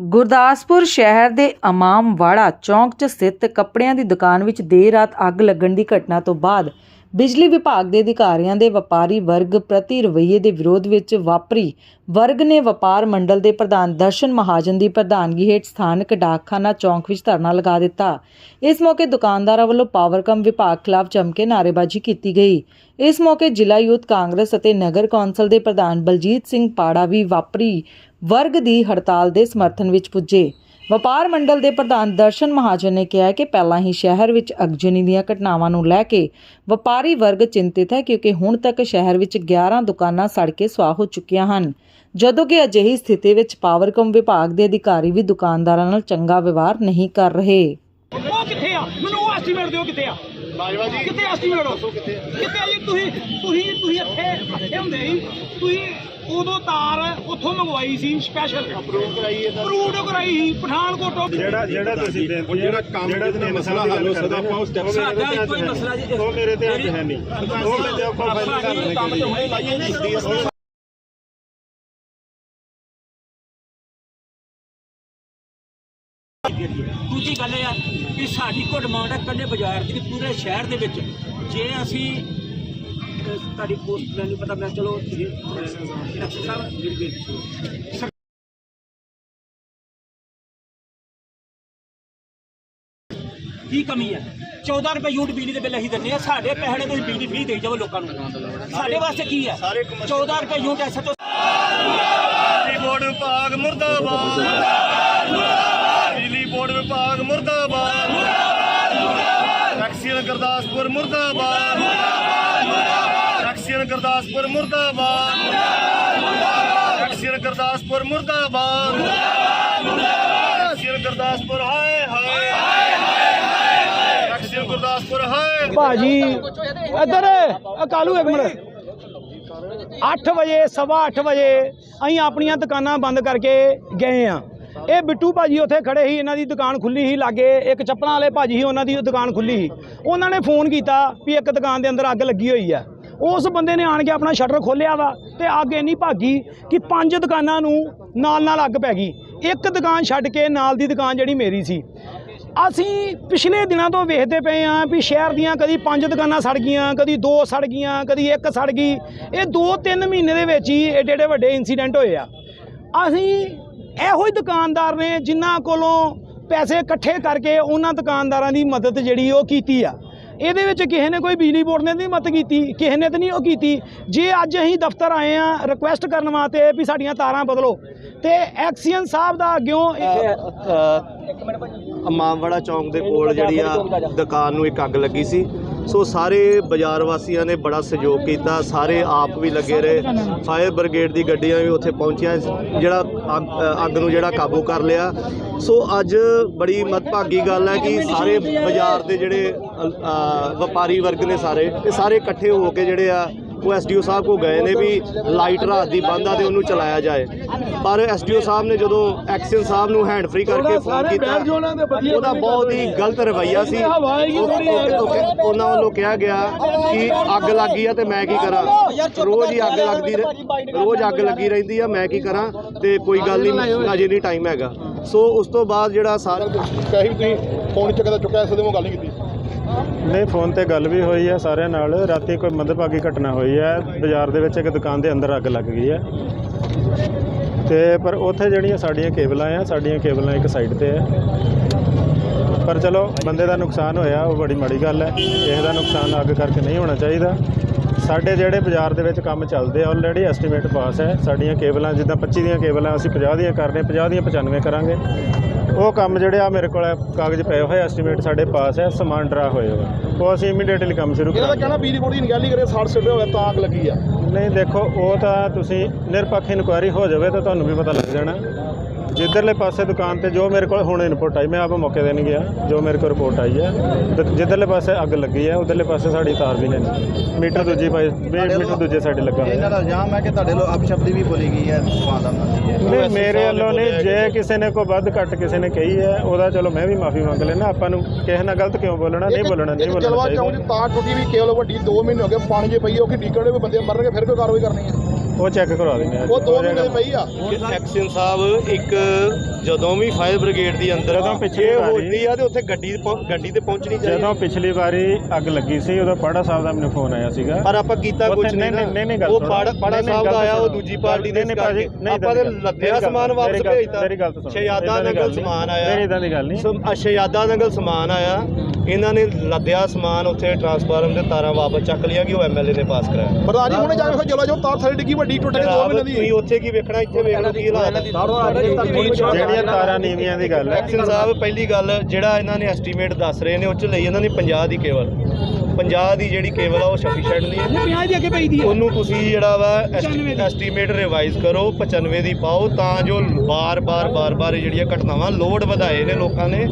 ਗੁਰਦਾਸਪੁਰ ਸ਼ਹਿਰ ਦੇ ਇਮਾਮਵਾੜਾ ਚੌਂਕ 'ਚ ਸਥਿਤ ਕੱਪੜਿਆਂ ਦੀ ਦੁਕਾਨ ਵਿੱਚ ਦੇਰ ਰਾਤ ਅੱਗ ਲੱਗਣ ਦੀ ਘਟਨਾ ਤੋਂ ਬਾਅਦ ਬਿਜਲੀ ਵਿਭਾਗ ਦੇ ਅਧਿਕਾਰੀਆਂ ਦੇ ਵਪਾਰੀ ਵਰਗ ਪ੍ਰਤੀ ਰਵੱਈਏ ਦੇ ਵਿਰੋਧ ਵਿੱਚ ਵਾਪਰੀ। ਵਰਗ ਨੇ ਵਪਾਰ ਮੰਡਲ ਦੇ ਪ੍ਰਧਾਨ ਦਰਸ਼ਨ ਮਹਾਜਨ ਦੀ ਪ੍ਰਧਾਨਗੀ ਹੇਠ ਸਥਾਨਕ ਡਾਕਖਾਨਾ ਚੌਂਕ ਵਿੱਚ ਧਰਨਾ ਲਗਾ ਦਿੱਤਾ। ਇਸ ਮੌਕੇ ਦੁਕਾਨਦਾਰਾਂ ਵੱਲੋਂ ਪਾਵਰਕਮ ਵਿਭਾਗ ਖਿਲਾਫ ਚਮਕੇ ਨਾਅਰੇਬਾਜ਼ੀ ਕੀਤੀ ਗਈ। ਇਸ ਮੌਕੇ ਜ਼ਿਲ੍ਹਾ ਯੂਥ ਕਾਂਗਰਸ ਅਤੇ ਨਗਰ ਕੌਂਸਲ ਦੇ ਪ੍ਰਧਾਨ ਬਲਜੀਤ ਸਿੰਘ ਪਾੜਾ ਵੀ ਵਾਪਰੀ। ਵਰਗ ਦੀ ਹੜਤਾਲ ਦੇ ਸਮਰਥਨ ਵਿੱਚ ਪੁੱਜੇ। ਵਪਾਰ ਮੰਡਲ ਦੇ ਪ੍ਰਧਾਨ ਦਰਸ਼ਨ ਮਹਾਜਨ ਨੇ ਕਿਹਾ ਕਿ ਪਹਿਲਾਂ ਹੀ ਸ਼ਹਿਰ ਵਿੱਚ ਅਗਜਨੀ ਦੀਆਂ ਘਟਨਾਵਾਂ ਨੂੰ ਲੈ ਕੇ ਵਪਾਰੀ ਵਰਗ ਚਿੰਤਿਤ ਹੈ ਕਿਉਂਕਿ ਹੁਣ ਤੱਕ ਸ਼ਹਿਰ ਵਿੱਚ 11 ਦੁਕਾਨਾਂ ਸੜ ਕੇ ਸੁਆਹ ਹੋ ਚੁੱਕੀਆਂ ਹਨ। ਜਦੋਂ ਕਿ ਅਜਿਹੀ ਸਥਿਤੀ ਵਿੱਚ ਪਾਵਰਕਮ ਵਿਭਾਗ ਦੇ ਅਧਿਕਾਰੀ ਵੀ ਦੁਕਾਨਦਾਰਾਂ ਨਾਲ ਚੰਗਾ ਵਿਵਹਾਰ ਨਹੀਂ ਕਰ ਰਹੇ। ਉਹ ਕਿੱਥੇ ਆ? ਮੈਨੂੰ ਉਹ ਐਸਟੀਮੇਟ ਦਿਓ ਕਿੱਥੇ ਆ? ਬਾਜਵਾ ਜੀ। ਕਿੱਥੇ ਐਸਟੀਮੇਟ ਦੱਸੋ ਕਿੱਥੇ ਆ? ਕਿੱਥੇ ਆ ਜੀ? ਤੁਸੀਂ ਤੁਸੀਂ ਤੁਸੀਂ ਇੱਥੇ ਇੱਥੇ ਹੁੰਦੇ ਸੀ। ਤੁਸੀਂ ਉਦੋਂ ਤਾਰ ਉੱਥੋਂ ਮੰਗਵਾਈ ਸੀ ਸਪੈਸ਼ਲ ਅਪਰੂਵ ਕਰਾਈਏ ਤਾਂ ਅਪਰੂਵਡ ਕਰਾਈ ਸੀ ਪਠਾਨਕੋਟ। ਜਿਹੜਾ ਜਿਹੜਾ ਤੁਸੀਂ ਜਿਹੜਾ ਕੰਮ ਜਿਹੜਾ ਮਸਲਾ ਹੱਲ ਹੋ। ਸਕਦਾ ਆਪਾਂ ਉਸ ਮੇਰੇ ਸਾਡਾ ਇੱਕੋ ਹੀ ਹੈ ਮਸਲਾ ਜੀ। ਉਹ ਮੇਰੇ ਧਿਆਨ 'ਚ ਹੈ ਨਹੀਂ। ਉਹ ਮੈਂ ਜਵਾਬ ਫਾਈਲ ਕਰਨੇ ਕੰਮ ਤੇ ਹੁਣੇ ਲਾਈਏ ਜੀ। ਦੂਜੀ ਗੱਲ ਇਹ ਆ ਕਿ ਸਾਡੀ ਕੋ ਡਿਮਾਂਡ ਹੈ ਕੱਲੇ ਬਾਜ਼ਾਰ ਦੀ ਪੂਰੇ ਸ਼ਹਿਰ ਦੇ ਵਿੱਚ। ਜੇ ਅਸੀਂ ਤੁਹਾਡੀ ਪੋਸਟ ਮੈਨੂੰ ਪਤਾ ਮੈਂ ਚਲੋ ਸਾਹਿਬ ਕੀ ਕਮੀ ਹੈ? 14 ਰੁਪਏ ਯੂਨਿਟ ਬਿਜਲੀ ਦੇ ਬਿੱਲ ਅਸੀਂ ਦਿੰਦੇ ਆ ਸਾਡੇ ਪੈਸੇ ਨੇ ਤੁਸੀਂ ਬਿਜਲੀ ਫ੍ਰੀ ਦੇਈ ਜਾਓ ਲੋਕਾਂ ਨੂੰ। ਸਾਡੇ ਵਾਸਤੇ ਕੀ ਹੈ? 14 ਰੁਪਏ ਯੂਨਿਟ ਐਸਐਚਓ ਬਿਜਲੀ ਬੋਰਡ ਵਿਭਾਗ ਮੁਰਦਾਬਾਦ ਬਿਜਲੀ ਬੋਰਡ ਵਿਭਾਗ ਮੁਰਦਾਬਾਦ ਐਕਸੀਅਨ ਗੁਰਦਾਸਪੁਰ ਮੁਰਦਾਬਾਦ ਐਕਸੀਅਨ ਗੁਰਦਾਸਪੁਰ ਮੁਰਦਾਬਾਦ। ਐਕਸੀਅਨ ਗੁਰਦਾਸਪੁਰ ਮੁਰਦਾਬਾਦ। ਐਕਸੀਅਨ ਗੁਰਦਾਸਪੁਰ ਹਾਏ ਹਾਏ। ਐਕਸੀਅਨ ਗੁਰਦਾਸਪੁਰ ਹਾਏ। ਭਾਜੀ, ਇੱਧਰ ਕਾਲੂ ਇੱਕ ਮਿੰਟ। 8 ਵਜੇ, ਸਵਾ 8 ਵਜੇ ਅਸੀਂ ਆਪਣੀਆਂ ਦੁਕਾਨਾਂ ਬੰਦ ਕਰਕੇ ਗਏ ਆ ਇਹ ਬਿੱਟੂ ਭਾਜੀ ਉੱਥੇ ਖੜੇ ਸੀ, ਇਹਨਾਂ ਦੀ ਦੁਕਾਨ ਖੁੱਲੀ ਸੀ ਲਾਗੇ। ਇੱਕ ਚੱਪਲਾਂ ਵਾਲੇ ਭਾਜੀ ਸੀ, ਉਹਨਾਂ ਦੀ ਦੁਕਾਨ ਖੁੱਲੀ ਸੀ। ਉਹਨਾਂ ਨੇ ਫੋਨ ਕੀਤਾ ਵੀ ਇੱਕ ਦੁਕਾਨ ਦੇ ਅੰਦਰ ਅੱਗ ਲੱਗੀ ਹੋਈ ਆ। ਉਸ ਬੰਦੇ ਨੇ ਆਣ ਕੇ ਆਪਣਾ ਸ਼ਟਰ ਖੋਲ੍ਹਿਆ ਵਾ ਤੇ ਅੱਗ ਇੰਨੀ ਭਾਗੀ ਕਿ ਪੰਜ ਦੁਕਾਨਾਂ ਨੂੰ ਨਾਲ ਨਾਲ ਅੱਗ ਪੈ ਗਈ। ਇੱਕ ਦੁਕਾਨ ਛੱਡ ਕੇ ਨਾਲ ਦੀ ਦੁਕਾਨ ਜਿਹੜੀ ਮੇਰੀ ਸੀ। ਅਸੀਂ ਪਿਛਲੇ ਦਿਨਾਂ ਤੋਂ ਵੇਖਦੇ ਪਏ ਆਂ ਵੀ ਸ਼ਹਿਰ ਦੀਆਂ ਕਦੀ ਪੰਜ ਦੁਕਾਨਾਂ ਸੜ ਗਈਆਂ, ਕਦੀ ਦੋ ਸੜ ਗਈਆਂ, ਕਦੀ ਇੱਕ ਸੜ ਗਈ। ਇਹ 2-3 ਮਹੀਨੇ ਦੇ ਵਿੱਚ ਹੀ ਏਡੇ ਏਡੇ ਵੱਡੇ ਇਨਸੀਡੈਂਟ ਹੋਏ ਆ। ਅਸੀਂ ਇਹੋ ਹੀ ਦੁਕਾਨਦਾਰ ਨੇ ਜਿਨ੍ਹਾਂ ਕੋਲੋਂ ਪੈਸੇ ਇਕੱਠੇ ਕਰਕੇ ਉਹਨਾਂ ਦੁਕਾਨਦਾਰਾਂ ਦੀ ਮਦਦ ਜਿਹੜੀ ਉਹ ਕੀਤੀ ਆ। ਇਹਦੇ ਵਿੱਚ ਕਿਸੇ ਨੇ ਕੋਈ ਬਿਜਲੀ ਬੋਰਡ ਨੇ ਨਹੀਂ ਮਦਦ ਕੀਤੀ ਕਿਸੇ ਨੇ ਤਾਂ ਨਹੀਂ ਉਹ ਕੀਤੀ। ਜੇ ਅੱਜ ਅਸੀਂ ਦਫ਼ਤਰ ਆਏ ਆ ਰਿਕੁਐਸਟ ਕਰਨ ਵਾਸਤੇ ਵੀ ਸਾਡੀਆਂ ਤਾਰਾਂ ਬਦਲੋ ਤੇ ਐਕਸੀਅਨ ਸਾਹਿਬ ਦਾ ਅੱਗਿਓਂ ਇਮਾਮਵਾੜਾ ਚੌਂਕ ਦੇ ਕੋਲ ਜਿਹੜੀ ਆ ਦੁਕਾਨ ਨੂੰ ਇੱਕ ਅੱਗ ਲੱਗੀ ਸੀ। ਸੋ ਸਾਰੇ ਬਾਜ਼ਾਰ ਵਾਸੀਆਂ ਨੇ ਬੜਾ ਸਹਿਯੋਗ ਕੀਤਾ। ਸਾਰੇ ਆਪ ਵੀ ਲੱਗੇ ਰਹੇ। ਫਾਇਰ ਬ੍ਰਿਗੇਡ ਦੀ ਗੱਡੀਆਂ ਵੀ ਉੱਥੇ ਪਹੁੰਚੀਆਂ। ਜਿਹੜਾ ਅੱਗ- ਅੱਗ ਨੂੰ ਜਿਹੜਾ ਕਾਬੂ ਕਰ ਲਿਆ। ਸੋ ਅੱਜ ਬੜੀ ਮਦਭਾਗੀ ਗੱਲ ਹੈ ਕਿ ਸਾਰੇ ਬਾਜ਼ਾਰ ਦੇ ਜਿਹੜੇ ਵਪਾਰੀ ਵਰਗ ਨੇ ਸਾਰੇ, ਇਹ ਸਾਰੇ ਇਕੱਠੇ ਹੋ ਕੇ ਜਿਹੜੇ ਆ ਉਹ ਐਸਡੀਓ ਸਾਹਿਬ ਕੋ ਗਏ ਨੇ ਵੀ ਲਾਈਟ ਰਾਤ ਦੀ ਬੰਦ ਆ ਤੇ ਉਹਨੂੰ ਚਲਾਇਆ ਜਾਏ। ਪਰ ਐਸਡੀਓ ਸਾਹਿਬ ਨੇ ਜਦੋਂ ਐਕਸ਼ਨ ਸਾਹਿਬ ਨੂੰ ਹੈਂਡ ਫ੍ਰੀ ਕਰਕੇ ਫੋਨ ਕੀਤਾ ਉਹਦਾ ਬਹੁਤ ਹੀ ਗਲਤ ਰਵੱਈਆ ਸੀ। ਉਹ- ਉਹ- ਉਹ- ਉਹਨਾਂ ਵੱਲੋਂ ਕਿਹਾ ਗਿਆ ਕਿ ਅੱਗ ਲੱਗੀ ਆ ਤੇ ਮੈਂ ਕੀ ਕਰਾਂ? ਰੋਜ਼ ਹੀ ਅੱਗ ਲੱਗਦੀ ਰਹਿ- ਰੋਜ਼ ਅੱਗ ਲੱਗੀ ਰਹਿੰਦੀ ਆ ਮੈਂ ਕੀ ਕਰਾਂ? ਤੇ ਕੋਈ ਗੱਲ ਨਹੀਂ ਅਜੇ ਨਹੀਂ ਟਾਈਮ ਹੈਗਾ। ਸੋ ਉਸ ਤੋਂ ਬਾਅਦ ਜਿਹੜਾ ਸਾਰਾ ਕਹੀ ਵੀ ਤੁਸੀਂ ਫੋਨ ਚੱਕਦਾ ਚੁੱਕਿਆ ਇਸ ਦੇ ਮੈਂ ਗੱਲ ਨਹੀਂ ਕੀਤੀ। ਨਹੀਂ, ਫੋਨ ਤੇ ਗੱਲ ਵੀ ਹੋਈ ਹੈ ਸਾਰਿਆਂ ਨਾਲ। ਰਾਤੀ ਕੋਈ ਮੰਦਭਾਗੀ ਘਟਨਾ ਹੋਈ ਹੈ। ਬਾਜ਼ਾਰ ਦੇ ਵਿੱਚ ਇੱਕ ਦੁਕਾਨ ਦੇ ਅੰਦਰ ਅੱਗ ਲੱਗ ਗਈ ਹੈ। ਤੇ ਪਰ ਉੱਥੇ ਜਿਹੜੀਆਂ ਸਾਡੀਆਂ ਕੇਬਲਾਂ ਆ, ਸਾਡੀਆਂ ਕੇਬਲਾਂ ਇੱਕ ਸਾਈਡ ਤੇ ਹੈ ਪਰ ਚਲੋ, ਬੰਦੇ ਦਾ ਨੁਕਸਾਨ ਹੋਇਆ, ਉਹ ਬੜੀ ਮਾੜੀ ਗੱਲ ਹੈ। ਕਿਸੇ ਦਾ ਨੁਕਸਾਨ ਅੱਗ ਕਰਕੇ ਨਹੀਂ ਹੋਣਾ ਚਾਹੀਦਾ। ਸਾਡੇ ਜਿਹੜੇ ਬਾਜ਼ਾਰ ਦੇ ਵਿੱਚ ਕੰਮ ਚੱਲਦੇ ਆ ਆਲਰੇਡੀ ਐਸਟੀਮੇਟ ਪਾਸ ਹੈ। ਸਾਡੀਆਂ ਕੇਬਲਾਂ, ਜਿੱਦਾਂ 25 ਦੀਆਂ ਕੇਬਲਾਂ ਅਸੀਂ 50 ਦੀਆਂ ਕਰ ਰਹੇ 50 ਦੀਆਂ 95 ਕਰਾਂਗੇ। ਉਹ ਕੰਮ ਜਿਹੜੇ ਆ ਮੇਰੇ ਕੋਲ ਕਾਗਜ਼ ਪਏ ਹੋਏ ਐਸਟੀਮੇਟ ਸਾਡੇ ਪਾਸ ਹੈ ਸਮਾਨ ਡਰਾ ਹੋਏ ਹੋਏ ਉਹ ਅਸੀਂ ਇਮੀਡੀਏਟਲੀ ਕੰਮ ਸ਼ੁਰੂ ਇਹਦਾ ਤਾਂ ਕਰਾਂਗੇ। ਕਹਿਣਾ ਬਿਜਲੀ ਬੋਰਡ ਦੀ ਨਿਗਰਾਨੀ ਕਰੇ ਸਾੜ ਸਿੱਟੇ ਹੋਇਆ ਤਾਂ ਅੱਗ ਲੱਗੀ ਆ। ਨਹੀਂ ਦੇਖੋ ਉਹ ਤਾਂ ਤੁਸੀਂ ਨਿਰਪੱਖ ਇਨਕੁਆਇਰੀ ਹੋ ਜਾਵੇ ਤਾਂ ਤੁਹਾਨੂੰ ਵੀ ਪਤਾ ਲੱਗ ਜਾਣਾ। ਜਿੱਧਰਲੇ ਪਾਸੇ ਦੁਕਾਨ ਤੇ ਜੋ ਮੇਰੇ ਕੋਲ ਹੁਣ ਇਨਪੁਟ ਆਈ ਮੈਂ ਆਪ ਮੌਕੇ ਤੇ ਨਹੀਂ ਗਿਆ ਜੋ ਮੇਰੇ ਕੋਲ ਰਿਪੋਰਟ ਆਈ ਹੈ ਤੇ ਜਿੱਧਰਲੇ ਪਾਸੇ ਅੱਗ ਲੱਗੀ ਹੈ ਉਧਰਲੇ ਪਾਸੇ ਸਾਡੀ ਤਾਰ ਵੀ ਹੈ ਨਹੀਂ। ਮੀਟਰ ਦੂਜੀ ਪਾਸੇ ਮੀਟਰ ਦੂਜੇ ਸਾਡੇ ਲੱਗਾ ਹੋਇਆ। ਇਹਨਾਂ ਦਾ ਇਲਜ਼ਾਮ ਹੈ ਕਿ ਤੁਹਾਡੇ ਲੋ ਅਪਸ਼ਬਦੀ ਵੀ ਬੋਲੀ ਗਈ ਹੈ ਦੁਕਾਨਦਾਰ ਦੀ ਨਹੀਂ ਮੇਰੇ ਵੱਲੋਂ ਨਹੀਂ ਜੇ ਕਿਸੇ ਨੇ ਕੋਈ ਵੱਧ ਘੱਟ ਕਿਸੇ ਨੇ ਕਹੀ ਹੈ ਉਹਦਾ ਚਲੋ ਮੈਂ ਵੀ ਮਾਫੀ ਮੰਗ ਲੈਣਾ ਆਪਾਂ ਨੂੰ ਕਿਸੇ ਨਾਲ ਗਲਤ ਕਿਉਂ ਬੋਲਣਾ ਨਹੀਂ ਬੋਲਣਾ ਨਹੀਂ ਜਲਵਾ ਚੌਂਕ ਦੀ ਤਾਰ ਟੁੱਟੀ ਵੀ ਕੇਵਲ ਵੱਡੀ 2 ਮਹੀਨੇ ਹੋ ਗਏ ਪਾਣੀ ਜੇ ਪਈ ਹੋ ਕਿ ਡੀਕੜੇ ਵੀ ਬੰਦੇ ਮਰਨਗੇ ਫਿਰ ਕੋਈ ਕਾਰਵਾਈ ਕਰਨੀ ਹੈ ਉਹ ਚੈੱਕ ਕਰਵਾ ਦਿੰਦੇ ਆ ਉਹ ਦੋ ਮਹੀਨੇ ਦੀ ਪਈ ਆ। ਐਕਸ਼ਨ ਸਾਹਿਬ ਇੱਕ ਜਦੋਂ ਵੀ ਫਾਇਰ ਬ੍ਰਿਗੇਡ ਦੀ ਅੰਦਰ ਜਦੋਂ ਵਾਰੀ- ਹੁੰਦੀ ਆ ਤੇ ਉੱਥੇ ਗੱਡੀ ਪਹੁੰ- ਗੱਡੀ ਤੇ ਪਹੁੰਚਣੀ ਚਾਹੀਦੀ। ਜਦੋਂ ਪਿਛਲੀ ਵਾਰੀ ਅੱਗ ਲੱਗੀ ਸੀ ਉਦੋਂ ਪਾੜਾ ਸਾਹਿਬ ਦਾ ਮੈਨੂੰ ਫੋਨ ਆਇਆ ਸੀਗਾ। ਪਰ ਆਪਾਂ ਕੀਤਾ ਉੱਥੇ ਕੁਝ ਨਹੀਂ ਨਹੀਂ- ਨਹੀਂ- ਨਹੀਂ, ਗੱਲ ਉਹ ਸੁਣੋ। ਪਾੜਾ ਪਾੜਾ ਨਹੀਂ, ਨਹੀਂ, ਸਾਹਿਬ ਦਾ ਗੱਲ ਆਇਆ ਉਹ ਸੁਣੋ। ਦੂਜੀ ਪਾਰਟੀ ਦੇ ਨਹੀਂ, ਨਹੀਂ, ਭਾਜੀ, ਨਹੀਂ, ਆਪਾਂ ਦੇ ਦੀ ਗੱਲ- ਲੱਦਿਆ ਮੇਰੀ ਗੱਲ- ਸਮਾਨ ਵਾਪਸ ਮੇਰੀ ਗੱਲ- ਭੇਜਤਾ ਮੇਰੀ ਗੱਲ ਤਾਂ ਸੁਣੋ। ਸ਼ਹਿਜ਼ਾਦਾ ਏਦਾਂ ਦੀ ਨਗਰ ਗੱਲ ਨਹੀਂ। ਸਮਾਨ ਆਇਆ। ਮੇਰੀ ਇਦਾਂ ਦੀ ਗੱਲ ਨਹੀਂ। ਸ਼ਹਿਜ਼ਾਦਾ ਨਗਰ ਸਮਾਨ ਆਇਆ। ਇਹਨਾਂ ਨੇ ਲੱਦਿਆ ਸਮਾਨ ਉੱਥੇ ਟਰਾਂਸਫਾਰਮ ਤੇ ਤਾਰਾਂ ਵਾਪਸ ਚੱਕ ਲਿਆ ਕਿ ਉਹ ਐਮਐਲਏ ਨੇ ਪਾਸ ਕਰਾਇਆ। ਪ੍ਰਧਾਨ ਜੀ ਹੁਣੇ ਜਾ ਕੇ ਚਲੋ ਜੋ ਤਾਰ ਸਾਰੀ ਡਿੱਗੀ ਵੱਡੀ ਟੁੱਟ ਕੇ ਦੋ ਜਨਾਬ, ਮਹੀਨੇ ਦੀ ਤੁਸੀਂ ਉੱਥੇ ਕੀ ਵੇਖਣਾ ਇੱਥੇ ਵੇਖ ਲਓ ਕੀ ਹਾਲਾਤ ਹੈ ਜਿਹੜੀਆਂ ਤਾਰਾਂ ਨੀਵੀਆਂ ਦੀ ਗੱਲ ਹੈ। ਐਕਸ਼ਨ ਸਾਹਿਬ ਪਹਿਲੀ ਗੱਲ ਜਿਹੜਾ ਇਹਨਾਂ ਨੇ ਐਸਟੀਮੇਟ ਦੱਸ ਰਹੇ ਨੇ ਉਹ ਚ ਲਈ ਇਹਨਾਂ ਨੇ 50 ਦੀ ਕੇਵਲ। 50 ਦੀ ਜਿਹੜੀ ਕੇਵਲ ਆ ਉਹ ਸਫੀਸ਼ੀਐਂਟ ਨਹੀਂ ਹੈ 50 ਦੇ ਅੱਗੇ ਪਈ ਦੀ ਉਹਨੂੰ ਤੁਸੀਂ ਜਿਹੜਾ ਵਾ ਐਸਟੀਮੇਟ ਰਿਵਾਈਜ਼ ਕਰੋ 95 ਦੀ ਪਾਓ ਤਾਂ ਜੋ ਬਾਰ-ਬਾਰ ਬਾਰ-ਬਾਰ ਜਿਹੜੀਆਂ ਘਟਨਾਵਾਂ ਲੋਡ ਵਧਾਏ ਨੇ ਲੋਕਾਂ ਨੇ।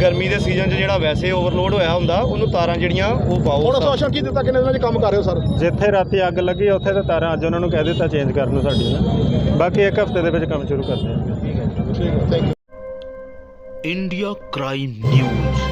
ਗਰਮੀ ਦੇ ਸੀਜ਼ਨ 'ਚ ਜਿਹੜਾ ਵੈਸੇ ਓਵਰਲੋਡ ਹੋਇਆ ਹੁੰਦਾ ਉਹਨੂੰ ਤਾਰਾਂ ਜਿਹੜੀਆਂ ਉਹ ਪਾਓ ਹੁਣ ਪ੍ਰਸ਼ਾਸਨ ਕੀ ਦਿੱਤਾ ਕਿੰਨੇ ਦਿਨਾਂ 'ਚ ਕੰਮ ਕਰ ਰਹੇ ਹੋ ਸਰ? ਜਿੱਥੇ ਰਾਤੀ ਅੱਗ ਲੱਗੀ ਉੱਥੇ ਤਾਂ ਤਾਰਾਂ ਅੱਜ ਉਹਨਾਂ ਨੂੰ ਕਹਿ ਦਿੱਤਾ ਚੇਂਜ ਕਰਨ ਨੂੰ ਸਾਡੀਆਂ ਬਾਕੀ ਇੱਕ ਹਫ਼ਤੇ ਦੇ ਵਿੱਚ ਕੰਮ ਸ਼ੁਰੂ ਕਰਦੇ ਹਾਂ ਠੀਕ ਹੈ thank you India crime news